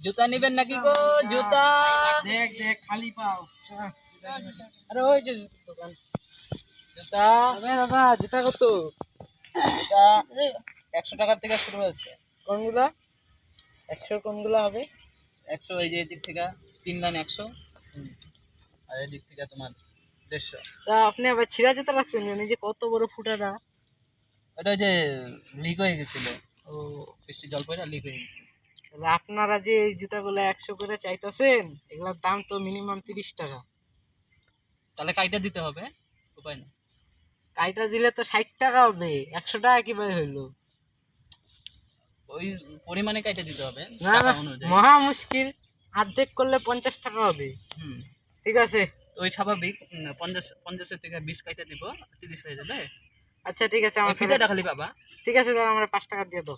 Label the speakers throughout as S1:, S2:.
S1: জুতা নিবেন নাকি গো? জুতা।
S2: দেখ দেখ খালি পাও।
S1: আরে ওই যে দোকান। জুতা।
S2: আরে দাদা জুতা কত?
S1: জুতা একশো টাকার থেকে শুরু হচ্ছে
S2: কোনগুলা? একশো কোনগুলা হবে?
S1: একশো এই যে এদিক থেকে তিন দান একশো। আর এদিক থেকে তোমার দেড়শো।
S2: তা আপনি আবার ছিঁড়া জুতা রাখছেন যে কত বড় ফুটাটা।
S1: যে লিক হয়ে গেছিল
S2: ও
S1: বৃষ্টি জল পড়ে লিক হয়ে গেছে।
S2: তাহলে আপনারা যে এই জুতাগুলো একশো করে চাইতেছেন এগুলোর দাম তো মিনিমাম তিরিশ টাকা।
S1: তাহলে কাইটা দিতে হবে উপায় না
S2: কাইটা দিলে তো ষাট টাকা হবে একশো টাকা কীভাবে হইল?
S1: ওই পরিমাণে কাইটা দিতে হবে
S2: না না মহা মুশকিল অর্ধেক করলে পঞ্চাশ টাকা হবে।
S1: হুম।
S2: ঠিক আছে।
S1: ওই স্বাভাবিক পঞ্চাশ পঞ্চাশের থেকে বিশ কাইটা দিব তিরিশ হয়ে যাবে।
S2: আচ্ছা ঠিক আছে আমার
S1: ফিতাটা খালি পাবা
S2: ঠিক আছে দাদা আমরা পাঁচ টাকা দিয়ে দাও।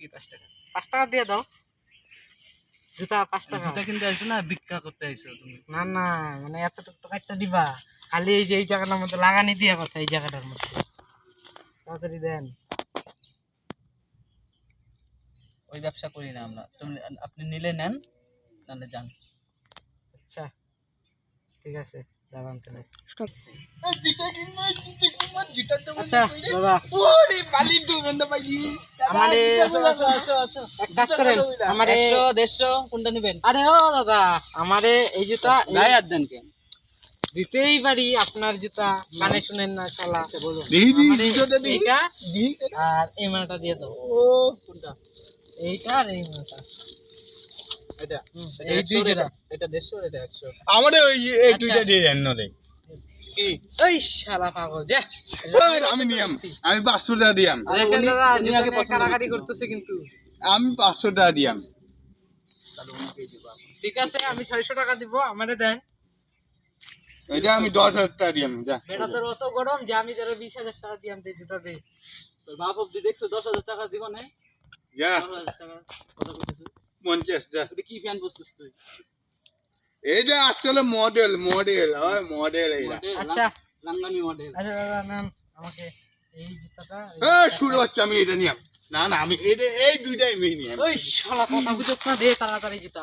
S1: কি পাঁচ টাকা?
S2: পাঁচ টাকা দিয়ে দাও। জুতা পাঁচ টাকা।
S1: জুতা কিনতে আসছো না ভিক্ষা করতে আইছো তুমি?
S2: না না মানে এতটুকু তো কাটটা দিবা। খালি এই যে এই জায়গাটার মধ্যে লাগানি দিয়া কথা এই জায়গাটার মধ্যে। তাড়াতাড়ি দেন।
S1: ওই ব্যবসা করি না আমরা। তুমি আপনি নিলে নেন নাহলে যান।
S2: আচ্ছা ঠিক আছে। দাঁড়ান তাহলে আচ্ছা দাদা। আমারে এক কাজ করেন আমারে
S1: একশো দেড়শো কোনটা নেবেন?
S2: আরে ও দাদা আমারে এই জুতা এই-
S1: গায়ে হাত দেন কেন
S2: দিতেই পারি আপনার জুতা কানে শুনেন না চালা বলুন। এইটা আর এই মালটা দিয়ে দাও কোনটা? এইটা আর এই মালটা।
S1: এটা
S2: এই
S1: এটা- এটা এটা
S3: ওই এই
S2: আচ্ছা।
S3: দুইটা দিয়ে দেন নলে
S1: কি?
S2: ওই শালা পাগল যা।
S3: আমি নিয়াম। আমি পাঁচশো টাকা দিয়াম।
S2: দেখেন দাদা। করতেছে কিন্তু।
S3: আমি পাঁচশো টাকা দিয়াম।
S2: ঠিক আছে আমি ছয়শো টাকা দিব আমারে দেন।
S3: এটা আমি দশ হাজার টাকা দিয়াম যা।
S2: তোর অত গরম যে আমি তোর বিশ হাজার টাকা দিয়ে আমি জুতা দে।
S1: তোর বাপ অব্দি দেখছ দশ হাজার টাকা দিব না
S3: যা।
S1: দশ হাজার টাকা কথা বলতেছে
S3: পঞ্চাশ যা।
S1: কি ফ্যান বসছিস তুই?
S3: এইটা আসলে মডেল মডেল হয় মডেল
S2: আচ্ছা।
S1: লাঙ্গানি মডেল
S2: আচ্ছা দাদা নেন আমাকে এই জুতাটা
S3: এ শুরু হচ্ছে আমি এটা নিয়াম না না আমি এটা এই দুইটাই আমি নিয়াম
S2: ওই শালা কথা বুঝছ না দে তাড়াতাড়ি জুতা।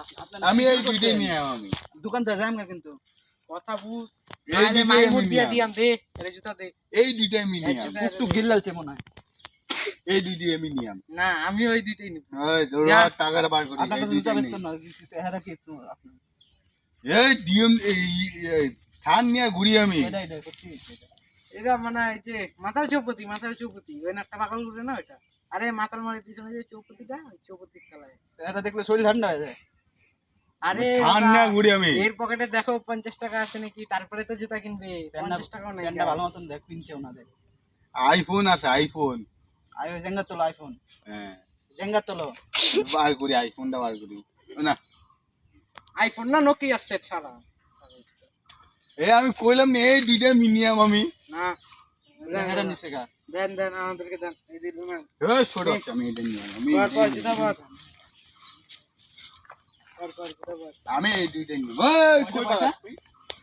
S3: আমি এই দুইটাই নিয়াম আমি।
S1: দোকান থেকে যাই কিন্তু।
S2: কথা বুঝ।
S3: এই
S2: মাইমুর দিয়া দিয়াম দে এর জুতা দে।
S3: এই দুইটাই
S2: জুতা
S1: একটু গিল্লালছে মনে হয়।
S3: এই দুইটাই আমি নিয়াম।
S2: না আমি ওই দুইটাই নিব।
S3: ওই তোর টাকাটা বার করি।
S1: আপনার
S3: এই
S1: কাছে জুতা
S3: দুইটাই
S1: বেচতেন
S3: নিই।
S1: না চেহারা কি একটু
S3: এই ডিএম এই এই থান নিয়ে ঘুরি আমি।
S1: এটা এটা করছি এটা।
S2: এটা মানে এই যে মাথার চৌপতি মাথার চৌপতি। ওই না একটা পাগল করে না ওইটা? আরে মাথার মারি পিছনে যে চৌপতিটা ওই চৌপতির খেলায়
S1: চেহারা দেখলে শরীর ঠান্ডা হয়ে যায়।
S2: আরে
S3: থান
S2: বাবা,
S3: নিয়ে ঘুরি আমি।
S2: এর পকেটে দেখো পঞ্চাশ টাকা আছে নাকি তারপরে তো জুতা কিনবে। পঞ্চাশ টাকাও নেই
S1: প্যান্টটা ভালো মতন দেখ কিনছেও না দেখ
S3: আইফোন আছে আইফোন।
S1: আই জেঙ্গা তোলো আইফোন
S3: হ্যাঁ।
S1: জেঙ্গা তোলো।
S3: বার করি আইফোনটা বার করি। না।
S2: আইফোন না নোকি আসছে ছাড়া।
S3: এই আমি কইলাম এই দুইটা মিনিয়াম আমি।
S2: না। দেন দেন। আমাদেরকে দেন। এই দিন না
S3: এই ছোট আমি এটা এই দুইটাই নিয়াম ওই কই বাবা?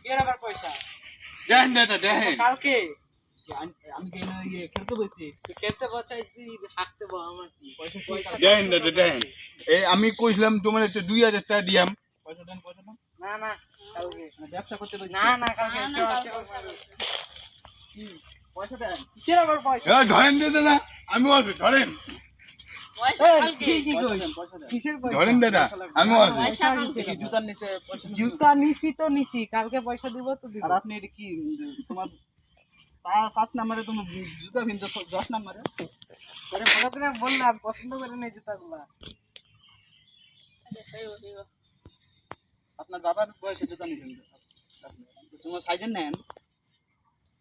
S2: এর আবার পয়সা?
S3: দেখেন দাদা দেখেন
S2: কালকে?
S1: আমি কেন ইয়ে খেলতে বলছি
S2: তুই খেলতে বসাই হাঁকতে আমার কি? পয়সা পয়সা
S3: দেখেন দাদা দেখেন এই আমি কইছিলাম তোমার একটা দুই হাজার টাকা দিয়াম।
S1: পয়সা দেন পয়সা দেন।
S2: না না কালকে।
S1: ব্যবসা করতে
S2: না না কালকে চল। চল
S1: পয়সা দেন।
S2: কিসের আবার পয়সা?
S3: ধরেন দাদা আমি বলছি ধরেন।
S2: পয়সা কালকে। কি
S1: পয়সা দেন পয়সা দেন।
S2: কিসের পয়সা?
S3: ধরেন দাদা আমি বলছি
S2: পয়সা কালকে।
S1: এই জুতার নিচে পয়সা নেই।
S2: জুতা নিছি তো নিছি কালকে পয়সা দিব তো দিব।
S1: আর আপনি এটা কি তোমার পাঁচ নাম্বারে তুমি জুতা কিনতে দশ নাম্বারে।
S2: আরে ভালো করে বললাম পছন্দ করে নেই জুতাগুলা।
S1: আপনার বাবার বয়সে জুতা নিবেন। তোমার সাইজের নেন?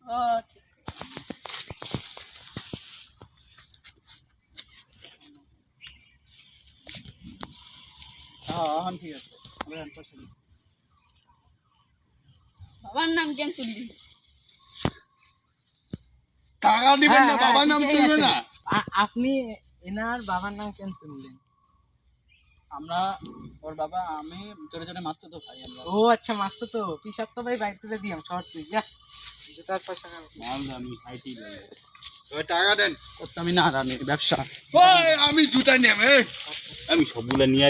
S1: হ্যাঁ এখন ঠিক আছে। বলেন, পয়সা দিন।
S4: বাবার নাম কেন তুললি
S3: টাকা দিবেন না
S2: হ্যাঁ,
S3: বাবার নাম তুলবে না।
S2: আপনি এনার বাবার নাম কেন শুনলেন?
S5: আমরা ওর বাবা আমি জোরে জোরে মাস্ত তো ভাই আমরা।
S2: ও আচ্ছা মাস্ত তো পিসার তো ভাই বাইক করে দিয়াম শর্ট তুই যা জুতার পয়সা খাব
S3: ওই টাকা দেন।
S5: করতামই না আর আমি ব্যবসা।
S3: ওই আমি জুতা নেব
S6: আমি সবগুলা নিয়ে